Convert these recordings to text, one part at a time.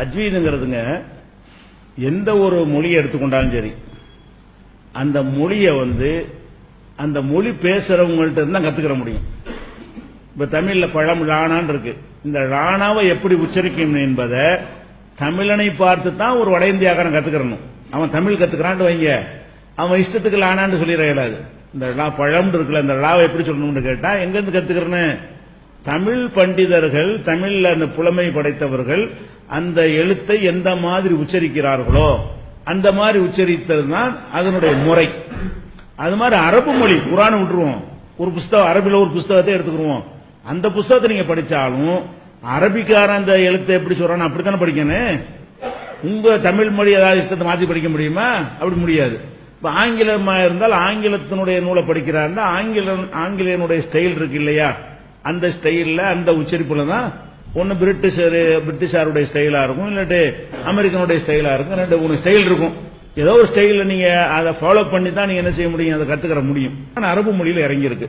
தஜ்வீதுங்கிறதுங்க எந்த ஒரு மொழியை எடுத்துக்கொண்டாலும் சரி அந்த மொழியை வந்து அந்த மொழி பேசுறவங்கள்ட்ட இருந்து தான் கத்துக்கிற முடியும். இப்ப தமிழ்ல பழம் லானான்னு இருக்கு. இந்த லானாவை எப்படி உச்சரிக்கும் என்பதை தமிழனை பார்த்து தான் ஒரு வட இந்தியாக்காரன் கத்துக்கிறணும். அவன் தமிழ் கத்துக்கிறான்னு வைங்க. அவன் இஷ்டத்துக்கு லானான்னு சொல்லிட இயலாது. இந்த லா பழம் இருக்குல்ல இந்த லாவை எப்படி சொல்லணும்னு கேட்டா எங்க இருந்து கத்துக்கிறேன்னு தமிழ் பண்டிதர்கள் தமிழ்ல அந்த புலமை படைத்தவர்கள் அந்த எழுத்தை எந்த மாதிரி உச்சரிக்கிறார்களோ அந்த மாதிரி உச்சரித்தது தான் அதனுடைய முறை. அது மாதிரி அரபு மொழி குரான் விட்டுருவோம். ஒரு புஸ்தகம் அரபில ஒரு புஸ்தகத்தை எடுத்துக்கிருவோம். அந்த புஸ்தகத்தை நீங்க படிச்சாலும் அரபிக்கார அந்த எழுத்தை எப்படி சொல்றான்னு அப்படித்தானே படிக்கணும்? உங்க தமிழ் மொழி ஏதாவது இஷ்டத்தை மாத்தி படிக்க முடியுமா? அப்படி முடியாது. இப்போ ஆங்கிலமா இருந்தால் ஆங்கிலத்தினுடைய நூலை படிக்கிறாருந்தா ஆங்கில ஆங்கிலேயனுடைய ஸ்டைல் இருக்கு இல்லையா? அந்த ஸ்டைலில் அந்த உச்சரிப்புல தான் ஒன்னு பிரிட்டிஷர் பிரிட்டிஷாருடைய ஸ்டைலா இருக்கும் இல்லாட்டி அமெரிக்கனுடைய ஸ்டைலா இருக்கும் ரெண்டு மூணு ஸ்டைல் இருக்கும். ஏதோ ஒரு ஸ்டைலில் நீங்க அதை ஃபாலோ பண்ணி தான் நீங்க என்ன செய்ய முடியும் அதை கத்துக்கிற முடியும். ஆனா அரபு மொழியில இறங்கி இருக்கு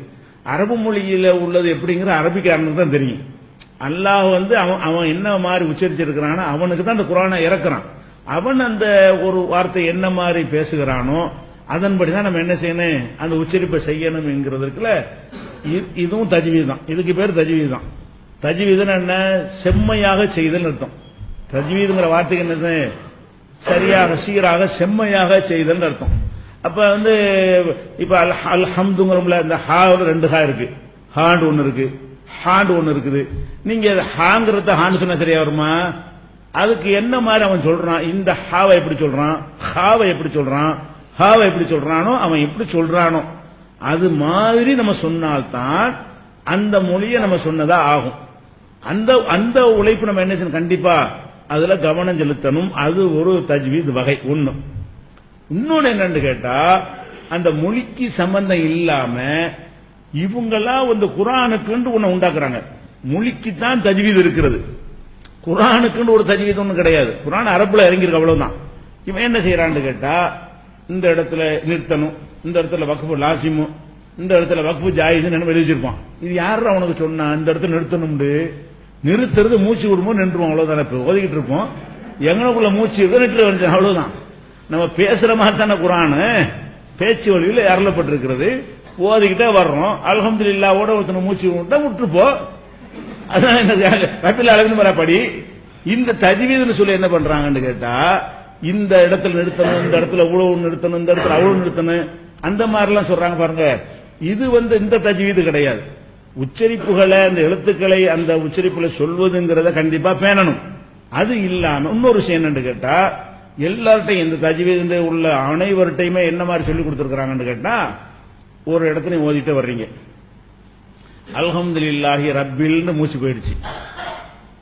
அரபு மொழியில உள்ளது எப்படிங்கிற அரபிக்காரனுக்கு தான் தெரியும். அல்லாஹ் வந்து அவன் அவன் என்ன மாதிரி உச்சரிச்சிருக்கிறானோ அவனுக்கு தான் அந்த குரானை இறக்குறான். அவன் அந்த ஒரு வார்த்தை என்ன மாதிரி பேசுகிறானோ அதன்படி தான் நம்ம என்ன செய்யணும் அந்த உச்சரிப்பை செய்யணும் இதுவும் தஜ்வீத் தான் இதுக்கு பேர் தஜ்வீத் தான் தஜ்வீதுன்னு என்ன? செம்மையாக செய்தல் அர்த்தம். தஜ்வீதுங்கிற வார்த்தைக்கு என்னது சரியாக சீராக செம்மையாக செய்தல் அர்த்தம். அப்ப வந்து இப்ப அல் அல்ஹம்துங்கிறோம்ல இந்த ஹாவில் ரெண்டு ஹா இருக்கு. ஹாண்ட் ஒன்று இருக்கு. ஹாண்ட் ஒன்று இருக்குது. நீங்க ஹாங்கிறத ஹான்னு சொன்னா சரியா வருமா? அதுக்கு என்ன மாதிரி அவன் சொல்றான்? இந்த ஹாவை எப்படி சொல்றான்? ஹாவை எப்படி சொல்றான்? ஹாவை எப்படி சொல்றானோ அவன் எப்படி சொல்றானோ. அது மாதிரி நம்ம சொன்னால்தான் அந்த மொழியை நம்ம சொன்னதா ஆகும். அந்த அந்த உழைப்பு நம்ம என்ன செய்யணும்? கண்டிப்பா அதுல கவனம் செலுத்தணும். அது ஒரு தஜ்வீத் வகை ஒண்ணு. இன்னொன்னு என்னன்னு கேட்டா அந்த மொழிக்கு சம்பந்தம் இல்லாம இவங்கெல்லாம் வந்து குரானுக்குன்னு ஒன்னு உண்டாக்குறாங்க. மொழிக்கு தான் தஜ்வீத் இருக்கிறது. குரானுக்குன்னு ஒரு தஜ்வீத் ஒன்று கிடையாது. குரான் அரபுல இறங்கியிருக்கு அவ்வளவுதான். இவன் என்ன செய்யறான்னு கேட்டா இந்த இடத்துல நிறுத்தணும் இந்த இடத்துல வக்ஃபு லாசிமு இந்த இடத்துல வக்ஃபு ஜாயிஸ்னு எழுதி வச்சிருப்பான்? இது யாரா உனக்கு சொன்னா இந்த இடத்துல நிறுத்தணும்னு? நிறுத்துறது மூச்சு விடுமோ நின்றுவோம் அவ்வளவுதான் இப்ப ஓதிக்கிட்டு இருப்போம். எங்களுக்குள்ள மூச்சு இருக்கு நின்று வந்து அவ்வளவுதான். நம்ம பேசுற மாதிரி தானே குரானு. பேச்சு வழியில் அருளப்பட்டிருக்கிறது ஓதிக்கிட்டே வர்றோம். அல்ஹம்துலில்லாவோட ஒருத்தனை மூச்சு விட்டா விட்டுருப்போ. அதனால என்ன ரபில் அளவின் படி. இந்த தஜ்வீதுன்னு சொல்லி என்ன பண்றாங்கன்னு கேட்டா இந்த இடத்துல நிறுத்தணும் இந்த இடத்துல இவ்வளவு நிறுத்தணும் இந்த இடத்துல அவ்வளவு நிறுத்தணும். அந்த மாதிரிலாம் சொல்றாங்க பாருங்க. இது வந்து இந்த தஜ்வீது கிடையாது. உச்சரிப்புகளை அந்த எழுத்துக்களை அந்த உச்சரிப்புல சொல்வதுங்கிறத கண்டிப்பா பேணணும். அது இல்லாம இன்னொரு விஷயம் என்னன்னு கேட்டா எல்லார்ட்டையும் இந்த தஜ்வீது உள்ள அனைவர்கிட்டையுமே என்ன மாதிரி சொல்லி கொடுத்துருக்காங்கன்னு கேட்டா ஒரு இடத்துல ஓதிட்டு வர்றீங்க. அல்ஹம்துலில்லாஹி ரப்பில்னு மூச்சு போயிடுச்சு.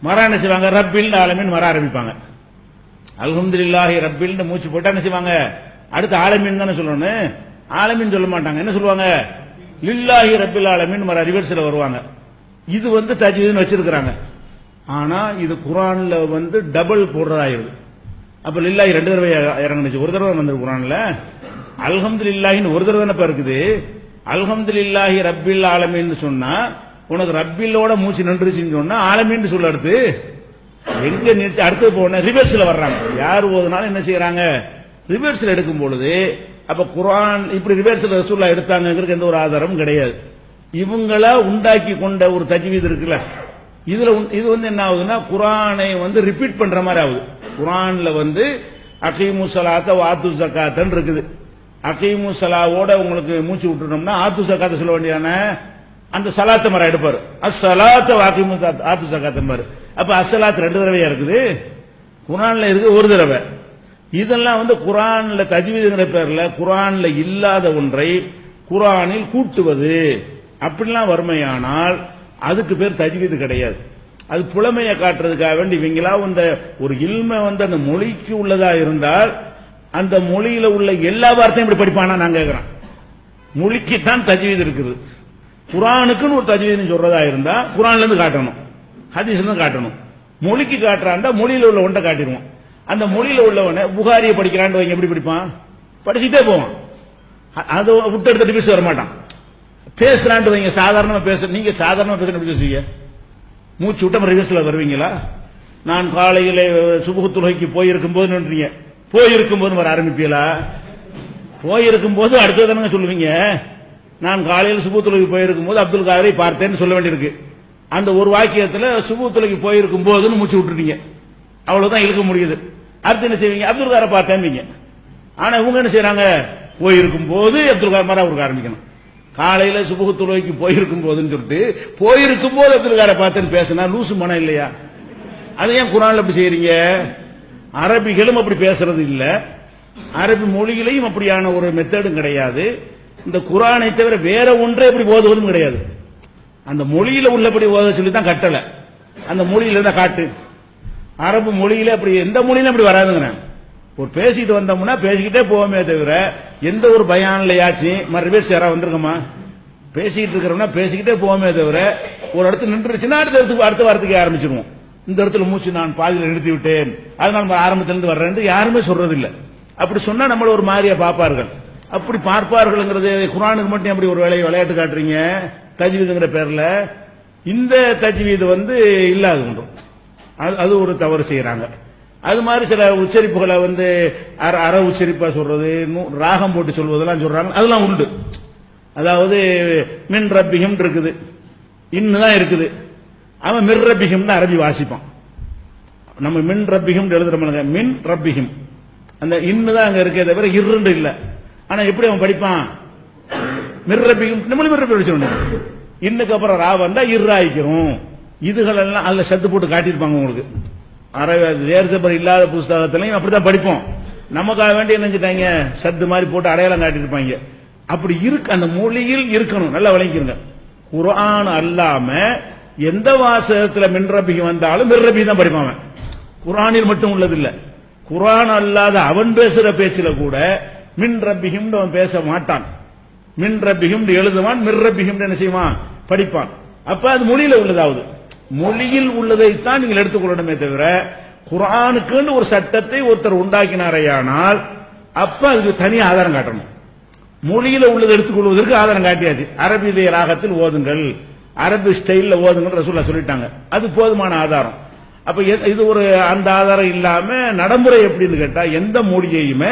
மரா என்ன செய்வாங்க ரப்பில் ஆலமின் மர ஆரம்பிப்பாங்க. அல்ஹம்துலில்லாஹி ரப்பில்னு மூச்சு போட்டா என்ன செய்வாங்க? அடுத்து ஆலமின் தானே சொல்லணும். ஆலமின் சொல்ல மாட்டாங்க. என்ன சொல்லுவாங்க? லில்லாஹி ரப்பில் ஆலமின் மர ரிவர்ஸ்ல வருவாங்க. இது வந்து தஜ்வீதுன்னு வச்சிருக்கிறாங்க. ஆனா இது குரான்ல வந்து டபுள் போடுறதாயிருது அப்ப லில்லாஹி ரெண்டு தடவை இறங்குனுச்சு. ஒரு தடவை வந்து குரான்ல அல்ஹம்துலில்லாஹின்னு ஒரு தடவை தானே இருக்குது அல்ஹம்துலில்லாஹி ரப்பில் ஆலமீன்னு சொன்னா உனக்கு ரப்பிலோட மூச்சு நின்றுச்சுன்னு சொன்னா ஆலமீன்னு சொல்ல அடுத்து. எங்க நிறுத்தி அடுத்தது போன ரிவர்ஸ்ல வர்றாங்க. யார் ஓதுனாலும் என்ன செய்யறாங்க? ரிவர்ஸ்ல எடுக்கும் பொழுது அப்ப குரான் இப்படி ரிவர்ஸ்ல ரசூல்லா எடுத்தாங்கிறதுக்கு எந்த ஒரு ஆதாரமும் கிடையாது. இவங்களா உண்டாக்கி கொண்ட ஒரு தஜ்வீது இருக்குல்ல இதுல இது வந்து என்ன ஆகுதுன்னா குரானை வந்து ரிப்பீட் பண்ற மாதிரி ஆகுது. குரான்ல வந்து அகீமு சலாத்த வாத்து சக்காத்தன் இருக்குது. அகீமு சலாவோட உங்களுக்கு மூச்சு விட்டுட்டோம்னா ஆத்து சக்காத்த சொல்ல வேண்டியான அந்த சலாத்த மரம் எடுப்பாரு. அசலாத்த வாக்கிமு ஆத்து சக்காத்தன் பாரு அப்ப அசலாத் ரெண்டு தடவையா இருக்குது? குரான்ல இருக்கு ஒரு தடவை. இதெல்லாம் வந்து குரான்ல தஜ்வீதுங்கிற பேர்ல குரான்ல இல்லாத ஒன்றை குரானில் கூட்டுவது. அப்படிலாம் வறுமையானால் அதுக்கு பேர் தஜ்வீது கிடையாது. அது புலமையை காட்டுறதுக்காக வேண்டி இவங்களா இந்த ஒரு இல்மை வந்து அந்த மொழிக்கு உள்ளதா இருந்தால் அந்த மொழியில உள்ள எல்லா வார்த்தையும் இப்படி படிப்பானா நான் கேட்கிறேன் மொழிக்கு தான் தஜ்வீது இருக்குது. குரானுக்குன்னு ஒரு தஜ்வீதுன்னு சொல்றதா இருந்தா குரான்ல இருந்து காட்டணும். ஹதீஸ்ல காட்டணும். மொழிக்கு காட்டுறாண்டா மொழியில் உள்ள ஒன்றை காட்டிடுவோம் அந்த மொழியில் உள்ளவனை புகாரியை படிக்கிறான்னு வைங்க எப்படி படிப்பான்? படிச்சுட்டே போவான். அதை விட்டு எடுத்துட்டு பேச வரமாட்டான். பேசுறான்ட்டு வைங்க சாதாரணமா பேச நீங்க சாதாரணமா பேச எப்படி பேசுவீங்க? மூச்சு விட்ட ரிவர்ஸ்ல வருவீங்களா? நான் காலையில் சுபுகு தொழுகைக்கு போயிருக்கும் போது நின்றீங்க. போயிருக்கும் போது வர ஆரம்பிப்பீங்களா? போயிருக்கும் போது அடுத்தது தானங்க சொல்லுவீங்க? நான் காலையில் சுபு போயிருக்கும் போது அப்துல் காதரை பார்த்தேன்னு சொல்ல வேண்டியிருக்கு. அந்த ஒரு வாக்கியத்தில் சுபு போயிருக்கும் போதுன்னு மூச்சு விட்டுட்டீங்க. அவ்வளவுதான் இழுக்க முடியுது. அடுத்து என்ன செய்வீங்க? அப்துல் காரை பார்த்தேன்பீங்க ஆனா இவங்க என்ன செய்யறாங்க போயிருக்கும் போது அப்துல் கார் மாதிரி அவருக்கு ஆரம்பிக்கணும். காலையில சுபுகு போயிருக்கும் போதுன்னு சொல்லிட்டு போயிருக்கும் போது அப்துல் காரை பார்த்தேன்னு பேசினா லூசு மனம் இல்லையா? அது ஏன் குரான்ல அப்படி செய்யறீங்க அரபிகளும் அப்படி பேசுறது இல்ல. அரபி மொழியிலையும் அப்படியான ஒரு மெத்தடும் கிடையாது. இந்த குரானை தவிர வேற ஒன்றே எப்படி ஓதுவதும் கிடையாது. அந்த மொழியில உள்ளபடி ஓத சொல்லி தான் கட்டல. அந்த மொழியில தான் காட்டு. அரபு மொழியில அப்படி எந்த மொழியிலும் அப்படி வராதுங்கிறேன். ஒரு பேசிட்டு வந்தோம்னா பேசிக்கிட்டே போவோமே தவிர எந்த ஒரு பயான்லயாச்சும் மறுபடியும் சேரா வந்திருக்கோமா? பேசிக்கிட்டு இருக்கிறோம்னா பேசிக்கிட்டே போவோமே தவிர ஒரு இடத்துல நின்றுச்சுன்னா அடுத்த இடத்துக்கு அடுத்த வாரத்துக்கு ஆரம்பிச்சிருவோம். இந்த இடத்துல மூச்சு நான் பாதியில் நிறுத்தி விட்டேன். அதனால ஆரம்பத்திலிருந்து வர்றேன் யாருமே சொல்றதில்லை. அப்படி சொன்னா நம்மள ஒரு மாதிரியா பார்ப்பார்கள். அப்படி பார்ப்பார்கள்ங்கிறது குரானுக்கு மட்டும் அப்படி ஒரு வேலையை விளையாட்டு காட்டுறீங்க? தஜ்வீதுங்கிற பேர்ல இந்த தஜ்வீது வந்து இல்லாது ஒன்றும் அது- அது ஒரு தவறு செய்யறாங்க அது மாதிரி சில உச்சரிப்புகளை வந்து அற அற உச்சரிப்பா சொல்றது ராகம் போட்டு சொல்வதெல்லாம் சொல்றாங்க. அதெல்லாம் உண்டு. அதாவது மின் ரப்பிகம் இருக்குது. இன்னு தான் இருக்குது. அவன் மின் ரப்பிகம் அரபி வாசிப்பான். நம்ம மின் ரப்பிகம் எழுதுறோம்ல மின் ரப்பிகம் அந்த இன்னு தான் அங்க இருக்கே தவிர இருண்டு இல்லை. ஆனா எப்படி அவன் படிப்பான்? மிர்ரபியும் நம்மளும் மிர்ரபி வச்சிருந்தோம் படிச்சிடணும் இன்னுக்கு அப்புறம் ரா வந்தா இர்ராய்க்கிறோம் இதுகள் எல்லாம் அதுல சத்து போட்டு காட்டியிருப்பாங்க உங்களுக்கு. அரபி தேர்சபர் இல்லாத புஸ்தகத்திலையும் அப்படித்தான் படிப்போம். நமக்காக வேண்டி என்ன செஞ்சிட்டாங்க? சத்து மாதிரி போட்டு அடையாளம் காட்டியிருப்பாங்க. அப்படி இருக்கு அந்த மொழியில் இருக்கணும். நல்லா விளங்கிருங்க. குரான் அல்லாம எந்த வாசகத்துல மின்ரபிக்கு வந்தாலும் மின்ரபி தான் படிப்பான் குரானில் மட்டும் உள்ளது இல்ல குரான் அல்லாத அவன் பேசுற பேச்சுல கூட மின் ரப்பியும் அவன் பேச மாட்டான். மின் ரப்பியும் எழுதுவான் மிர் ரப்பியும் என்ன செய்வான்? படிப்பான். அப்ப அது மொழியில உள்ளதாவது. மொழியில் உள்ளதைத்தான் நீங்கள் எடுத்துக்கொள்ளணுமே தவிர குரானுக்குன்னு ஒரு சட்டத்தை ஒருத்தர் உண்டாக்கினாரையானால் அப்ப அதுக்கு தனி ஆதாரம் காட்டணும். மொழியில உள்ளதை எடுத்துக்கொள்வதற்கு ஆதாரம் காட்டியாது அரபியிலே ராகத்தில் ஓதுங்கள். அரபி ஸ்டைலில் ஓதுங்கள் ரசூல்லா சொல்லிட்டாங்க. அது போதுமான ஆதாரம். அப்ப இது ஒரு அந்த ஆதாரம் இல்லாம நடைமுறை எப்படின்னு கேட்டா எந்த மொழியையுமே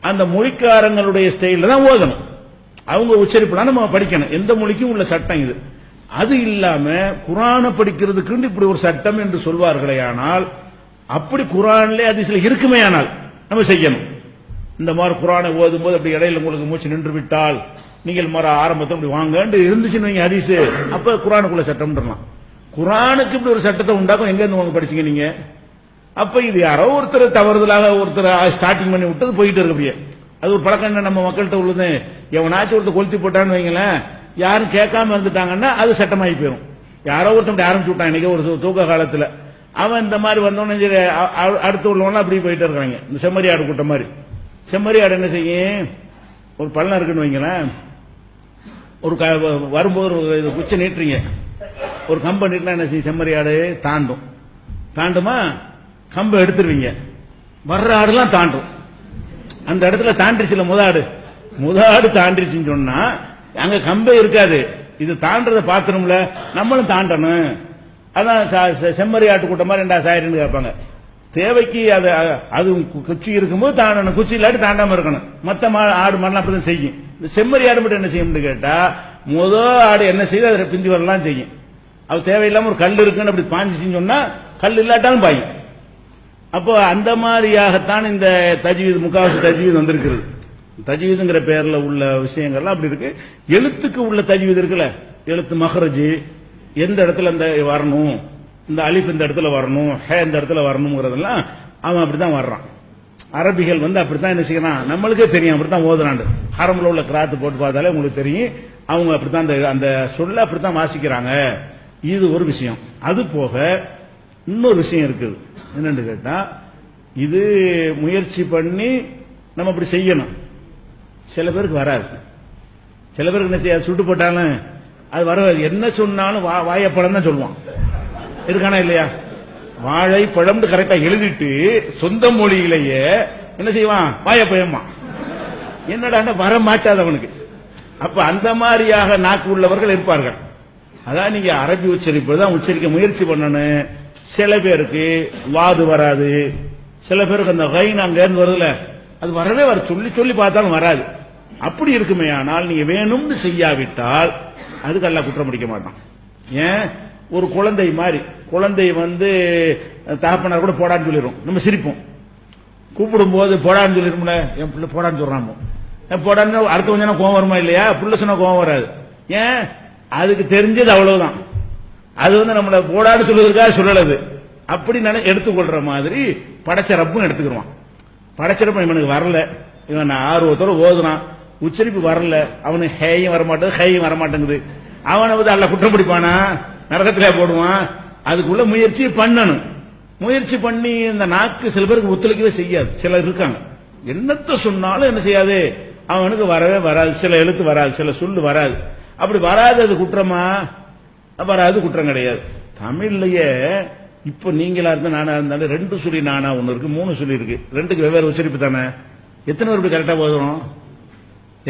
அந்த மொழிக்காரங்களுடைய ஸ்டைல தான் ஓதணும். அவங்க உச்சரிப்புலாம் நம்ம படிக்கணும். எந்த மொழிக்கும் உள்ள சட்டம் இது. அது இல்லாம குரானை படிக்கிறதுக்கு இப்படி ஒரு சட்டம் என்று சொல்வார்களே ஆனால் அப்படி குரான்ல அது சில இருக்குமே ஆனால் நம்ம செய்யணும். இந்த மாதிரி குரானை ஓதும் போது அப்படி இடையில உங்களுக்கு மூச்சு நின்று விட்டால் நீங்கள் மர ஆரம்பத்தை அப்படி வாங்கன்னு இருந்துச்சுன்னு வைங்க ஹதீஸ் அப்ப குரானுக்குள்ள சட்டம்ன்றலாம் குரானுக்கு இப்படி ஒரு சட்டத்தை உண்டாக்கும் எங்க இருந்து உங்க படிச்சீங்க நீங்க? அப்ப இது யாரோ ஒருத்தர் தவறுதலாக ஒருத்தர் ஸ்டார்டிங் பண்ணி விட்டது போயிட்டு இருக்க முடியாது அது ஒரு பழக்கம் என்ன? நம்ம மக்கள்கிட்ட உள்ளது. எவனாச்சும் ஒருத்தர் கொளுத்தி போட்டான்னு வைங்களேன் யாரும் கேட்காம இருந்துட்டாங்கன்னா அது சட்டமாகி போயிடும் யாரோ ஒருத்தன் ஆரம்பிச்சு விட்டான் இன்னைக்கு ஒரு தூக்க காலத்தில். அவன் இந்த மாதிரி வந்தோடனே சரி அ- அடுத்து உள்ளவனா அப்படி போயிட்டு இருக்காங்க இந்த செம்மறி ஆடு கூட்டம் மாதிரி. செம்மறி ஆடு என்ன செய்யும்? ஒரு பள்ளம் இருக்குன்னு வைங்களேன். ஒரு க- வ- வரும்போது ஒரு இது நீட்டுறீங்க. ஒரு கம்பை நீட்டினா என்ன செய்யும்? செம்மறி ஆடு தாண்டும். தாண்டுமா? கம்பை எடுத்துருவீங்க. வர்ற ஆடுலாம் தாண்டும். அந்த இடத்துல தாண்டிச்சுல முதாடு. முதாடு தாண்டிச்சுன்னு சொன்னா அங்க கம்பே இருக்காது. இது தாண்டத பாத்திரம்ல நம்மளும் தாண்டணும். அதான் செம்மறி ஆட்டு கூட்டம் மாதிரி ரெண்டா சாயிரன்னு கேட்பாங்க. தேவைக்கு அது அது குச்சி இருக்கும்போது தாண்டணும். குச்சி இல்லாட்டி தாண்டாம இருக்கணும். மத்த மா- ஆடு மாடலாம் அப்படிதான் செய்யும். இந்த செம்மறி ஆடு மட்டும் என்ன செய்யும்னு கேட்டா முத ஆடு என்ன செய்யுது அதை பிந்தி வரலாம் செய்யும். அது தேவையில்லாம ஒரு கல் இருக்குன்னு அப்படி பாஞ்சிச்சுன்னு சொன்னா கல் இல்லாட்டாலும் பாயும். அப்போ அந்த மாதிரியாகத்தான் இந்த தஜ்வீத் முக்காவாசி தஜ்வீத் வந்திருக்கிறது. தஜ்வீதுங்கிற பேர்ல உள்ள விஷயங்கள்லாம் அப்படி இருக்கு. எழுத்துக்கு உள்ள தஜ்வீது இருக்குல்ல? எழுத்து மஹரஜ் எந்த இடத்துல இந்த வரணும்? இந்த அலிஃப் இந்த இடத்துல வரணும்? ஹே இந்த இடத்துல வரணுங்கிறதெல்லாம் அவன் அப்படித்தான் வர்றான். அரபிகள் வந்து அப்படித்தான் என்ன செய்யறான்? நம்மளுக்கே தெரியும் அப்படித்தான் ஓதுறாண்டு ஹரம்ல உள்ள கிராத்து போட்டு பார்த்தாலே உங்களுக்கு தெரியும். அவங்க அப்படித்தான் அந்த அந்த சொல்ல அப்படித்தான் வாசிக்கிறாங்க. இது ஒரு விஷயம். அது போக இன்னொரு விஷயம் இருக்குது. என்னன்னு கேட்டா இது முயற்சி பண்ணி நம்ம அப்படி செய்யணும். சில பேருக்கு வராது. சில பேருக்கு என்ன செய்ய சுட்டு போட்டாலும் அது வர என்ன சொன்னாலும் வா வாழைப்பழம் தான் சொல்லுவான். இருக்கானா இல்லையா? வாழைப்பழம் கரெக்டா எழுதிட்டு சொந்த மொழியிலேயே என்ன செய்வான்? வாயப்பயமா என்னடா வர மாட்டாது அவனுக்கு. அப்ப அந்த மாதிரியாக நாக்கு உள்ளவர்கள் இருப்பார்கள். அதான் நீங்க அரபி உச்சரிப்பு தான் உச்சரிக்க முயற்சி பண்ணணும். சில பேருக்கு வாது வராது. சில பேருக்கு அந்த கைன் அங்கேருந்து வருதுல அது வரவே வர சொல்லி சொல்லி பார்த்தாலும் வராது. அப்படி இருக்குமே ஆனால் நீங்க வேணும்னு செய்யாவிட்டால் அதுக்கு அல்லாஹ் குற்றம் பிடிக்க மாட்டான். ஏன்? ஒரு குழந்தை மாதிரி. குழந்தை வந்து தகப்பனார் கூட போடான்னு சொல்லிடும் நம்ம சிரிப்போம். கூப்பிடும் போது போடான்னு சொல்லிடும்ல என் பிள்ளை போடான்னு சொல்றாமோ? போடான்னு அடுத்த கொஞ்ச நேரம் கோவம் வருமா இல்லையா? பிள்ளை சொன்னா கோவம் வராது. ஏன்? அதுக்கு தெரிஞ்சது அவ்வளவுதான். அது வந்து நம்மள போடான்னு சொல்லுவதற்காக சொல்லலது அப்படி நினை எடுத்துக்கொள்ற மாதிரி படைச்சரப்பும் எடுத்துக்கிடுவான் படைச்சரப்பும் இவனுக்கு வரல. இவன் ஆர்வத்தோட ஓதுனான் உச்சரிப்பு வரல. அவனுக்கு ஹேயும் வரமாட்டேங்குது ஹேயும் வரமாட்டேங்குது. அவனை வந்து அல்ல குற்றம் பிடிப்பானா? நரகத்திலே போடுவான். அதுக்குள்ள முயற்சி பண்ணணும். முயற்சி பண்ணி இந்த நாக்கு சில பேருக்கு ஒத்துழைக்கவே செய்யாது. சிலர் இருக்காங்க. என்னத்த சொன்னாலும் என்ன செய்யாது? அவனுக்கு வரவே வராது. சில எழுத்து வராது. சில சொல்லு வராது. அப்படி வராது அது குற்றமா? வராது குற்றம் கிடையாது. தமிழ்லயே இப்ப நீங்களா இருந்தா நானா இருந்தாலும் ரெண்டு சொல்லி நானா ஒண்ணு இருக்கு மூணு சொல்லி இருக்கு. ரெண்டுக்கு வெவ்வேறு உச்சரிப்பு தானே? எத்தனை பேர் இப்படி கரெக்டா போதும்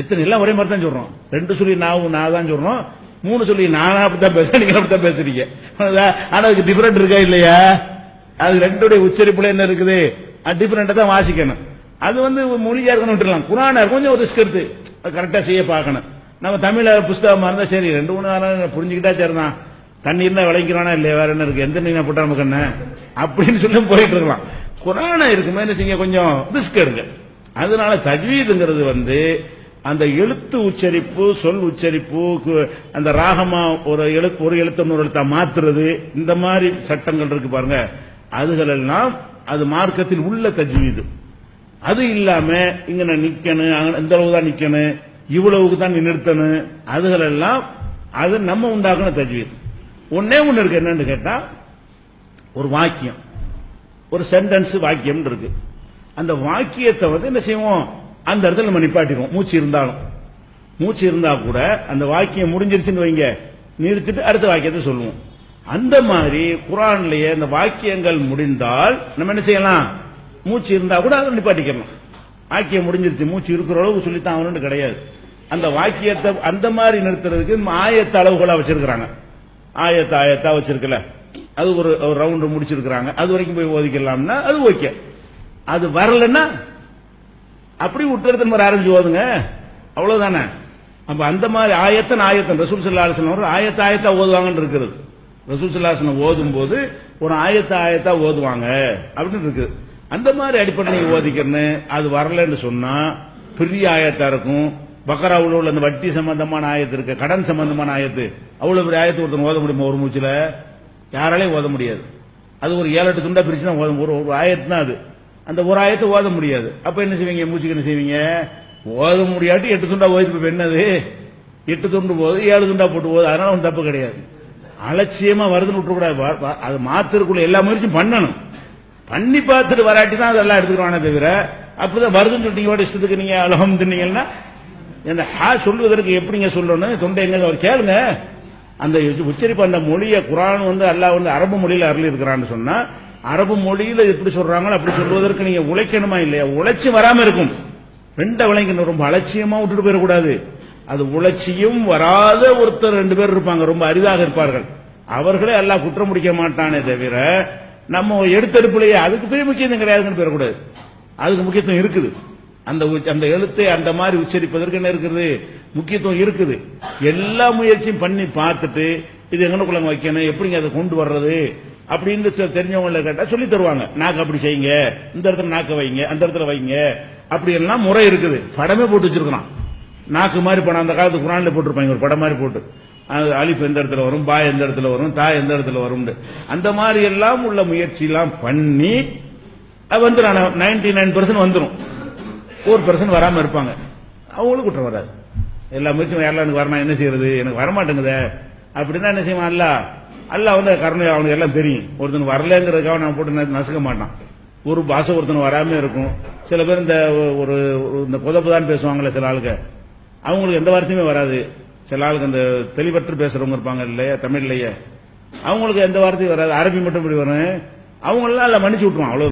எத்தனை எல்லாம் ஒரே மாதிரி தான் சொல்றோம். ரெண்டு சொல்லி நான் நான் தான் சொல்றோம். மூணு சொல்லி நானா அப்படித்தான் பேச நீங்க அப்படித்தான் பேசுறீங்க. ஆனா அதுக்கு டிஃபரெண்ட் இருக்கா இல்லையா? அது ரெண்டுடைய உச்சரிப்புல என்ன இருக்குது? டிஃபரெண்டா தான் வாசிக்கணும். அது வந்து மொழியா இருக்கணும் விட்டுலாம் குரானா கொஞ்சம் ஒரு ரிஸ்க் எடுத்து கரெக்டா செய்ய பார்க்கணும். நம்ம தமிழ புஸ்தகமா இருந்தா சரி ரெண்டு மூணு வாரம் புரிஞ்சுக்கிட்டா சரிதான். தண்ணி இருந்தா விளைக்கிறானா இல்லையா? வேற என்ன இருக்கு? எந்த நீங்க போட்டா நமக்கு என்ன? அப்படின்னு சொல்லி போயிட்டு இருக்கலாம். குரானா இருக்குமே என்ன செய்ய கொஞ்சம் ரிஸ்க் எடுங்க. அதனால தஜ்வீதுங்கிறது வந்து அந்த எழுத்து உச்சரிப்பு சொல் உச்சரிப்பு அந்த ராகமா ஒரு எழுத்து ஒரு எழுத்து ஒரு எழுத்தா மாத்துறது இந்த மாதிரி சட்டங்கள் இருக்கு பாருங்க. அதுகளெல்லாம் அது மார்க்கத்தில் உள்ள தஜ்வீது. அது இல்லாம இங்க நான் நிக்கணும் அங்க இந்த அளவு தான் நிக்கணும். இவ்வளவுக்கு தான் நீ நிறுத்தணும். அதுகள் எல்லாம் அது நம்ம உண்டாக்குன தஜ்வீர். ஒன்னே ஒன்று இருக்கு என்னன்னு கேட்டா ஒரு வாக்கியம். ஒரு சென்டென்ஸ் வாக்கியம் இருக்கு. அந்த வாக்கியத்தை வந்து என்ன செய்வோம்? அந்த இடத்துல நம்ம நிப்பாட்டிடுவோம். மூச்சு இருந்தாலும். மூச்சு இருந்தா கூட அந்த வாக்கியம் முடிஞ்சிருச்சுன்னு வைங்க. நிறுத்திட்டு அடுத்த வாக்கியத்தை சொல்லுவோம். அந்த மாதிரி குரான்லயே அந்த வாக்கியங்கள் முடிந்தால் நம்ம என்ன செய்யலாம்? மூச்சு இருந்தா கூட அதை நிப்பாட்டிக்கலாம். வாக்கியம் முடிஞ்சிருச்சு மூச்சு இருக்கிற அளவுக்கு சொல்லித்தான் ஆகணும்னு கிடையாது. அந்த வாக்கியத்தை அந்த மாதிரி நிறுத்துறதுக்கு ஆயத்த அளவுகளா வச்சிருக்கிறாங்க. ஆயத்த ஆயத்தா வச்சிருக்கல. அது ஒரு ரவுண்டு முடிச்சிருக்கிறாங்க. அது வரைக்கும் போய் ஓதிக்கலாம்னா அது ஓகே. அது வரலன்னா அப்படி விட்டுறது மாதிரி ஆரம்பிச்சு ஓதுங்க. அவ்வளவுதானே? அப்ப அந்த மாதிரி ஆயத்தன் ஆயத்தன். ரசூல் சல்லாசன் ஒரு ஆயத்த ஆயத்தா ஓதுவாங்கன்னு இருக்கிறது. ரசூல் சல்லாஹன் ஓதும் போது ஒரு ஆயத்த ஆயத்தா ஓதுவாங்க. அப்படின்னு இருக்குது. அந்த மாதிரி அடிப்படை நீங்க ஓதிக்கிறன்னு அது வரலன்னு சொன்னா பெரிய ஆயத்தா இருக்கும். பக்கராவில் உள்ள அந்த வட்டி சம்பந்தமான ஆயத்து இருக்கு கடன் சம்பந்தமான ஆயத்து. அவ்வளவு பெரிய ஆயத்து ஒருத்தன் ஓத முடியுமா? ஒரு மூச்சில்? யாராலையும் ஓத முடியாது. அது ஒரு ஏழு எட்டு துண்டா பிரிச்சு தான் ஓத ஒரு ஒரு ஆயத்து தான் அது. அந்த ஒரு ஆயத்தை ஓத முடியாது. அப்ப என்ன செய்வீங்க? மூச்சுக்கு என்ன செய்வீங்க? ஓத முடியாட்டி எட்டு துண்டா ஓதிட்டு என்னது? எட்டு துண்டு போது ஏழு துண்டா போட்டு போகுது அதனால ஒன்றும் தப்பு கிடையாது. அலட்சியமா வருதுன்னு விட்டுக்கூடாது அது மாத்துறதுக்குள்ள எல்லா முயற்சியும் பண்ணணும். பண்ணி பார்த்துட்டு வராட்டி தான் அதெல்லாம் எடுத்துக்கிறானே தவிர அப்படிதான் வருதுன்னு சொல்லிட்டீங்க. இஷ்டத்துக்கு நீங்க அலஹம்துன்னீங்கன்னா இந்த ஹா சொல்வதற்கு எப்படிங்க சொல்லணும்? தொண்டை எங்க அவர் கேளுங்க. அந்த உச்சரிப்பு அந்த மொழியை குரான் வந்து அல்லாஹ் வந்து அரபு மொழியில் அருளி இருக்கிறான்னு சொன்னா அரபு மொழியில எப்படி சொல்றாங்களோ அப்படி சொல்வதற்கு நீங்க உழைக்கணுமா இல்லையா? உழைச்சி வராம இருக்கும். ரெண்டை விளைங்க ரொம்ப அலட்சியமா விட்டுட்டு போயிடக்கூடாது. அது உழைச்சியும் வராத ஒருத்தர் ரெண்டு பேர் இருப்பாங்க. ரொம்ப அரிதாக இருப்பார்கள். அவர்களே எல்லாம் குற்றம் முடிக்க மாட்டானே தவிர நம்ம எடுத்தெடுப்புலையே அதுக்கு பெரிய முக்கியத்துவம் கிடையாதுன்னு போயிடக்கூடாது அதுக்கு முக்கியத்துவம் இருக்குது. அந்த உச்ச- அந்த எழுத்தை அந்த மாதிரி உச்சரிப்பதற்கு என்ன இருக்குது? முக்கியத்துவம் இருக்குது. எல்லா முயற்சியும் பண்ணி பார்த்துட்டு இது எங்கனக்குள்ள வைக்கணும் எப்படிங்க அதை கொண்டு வர்றது? அப்படின்னு சொ- தெரிஞ்சவங்கள கேட்டா சொல்லி தருவாங்க. நாக்கு அப்படி செய்யுங்க இந்த இடத்துல நாக்க வைங்க அந்த இடத்துல வைங்க. அப்படி எல்லாம் முறை இருக்குது. படமே போட்டு வச்சிருக்கிறான். நாக்கு மாதிரி படம் அந்த காலத்து குரான்ல போட்டிருப்பாங்க ஒரு படம் மாதிரி போட்டு. அழிப்பு எந்த இடத்துல வரும் பா எந்த இடத்துல வரும் தா எந்த இடத்துல வரும் அந்த மாதிரி எல்லாம் உள்ள முயற்சி எல்லாம் பண்ணி வந்துடும் நைன்டி நைன் பர்சன்ட் வந்துடும் ஒரு பர்சன் வராமல் இருப்பாங்க. அவங்களும் குற்றம் வராது. எல்லா முயற்சியும் யாரெல்லாம் எனக்கு வரணும் என்ன செய்யறது? எனக்கு வரமாட்டேங்குதே. அப்படின்னா என்ன செய்வான்? அல்ல அல்ல வந்து கருணை அவனுக்கு எல்லாம் தெரியும். ஒருத்தன் வரலங்கிறதுக்காக நான் போட்டு நசுக்க மாட்டான். ஒரு பாஷை ஒருத்தன் வராம இருக்கும். சில பேர் இந்த ஒரு இந்த புதப்பு பேசுவாங்கல்ல சில ஆளுங்க. அவங்களுக்கு எந்த வார்த்தையுமே வராது. சில ஆளுக்கு அந்த தெளிவற்று பேசுறவங்க இருப்பாங்க இல்லையா தமிழ்லையே. அவங்களுக்கு எந்த வார்த்தையும் வராது. அரபி மட்டும் இப்படி வரும். அவங்களெல்லாம் எல்லாம் மன்னிச்சு விட்டுருவான். அவ்வளோ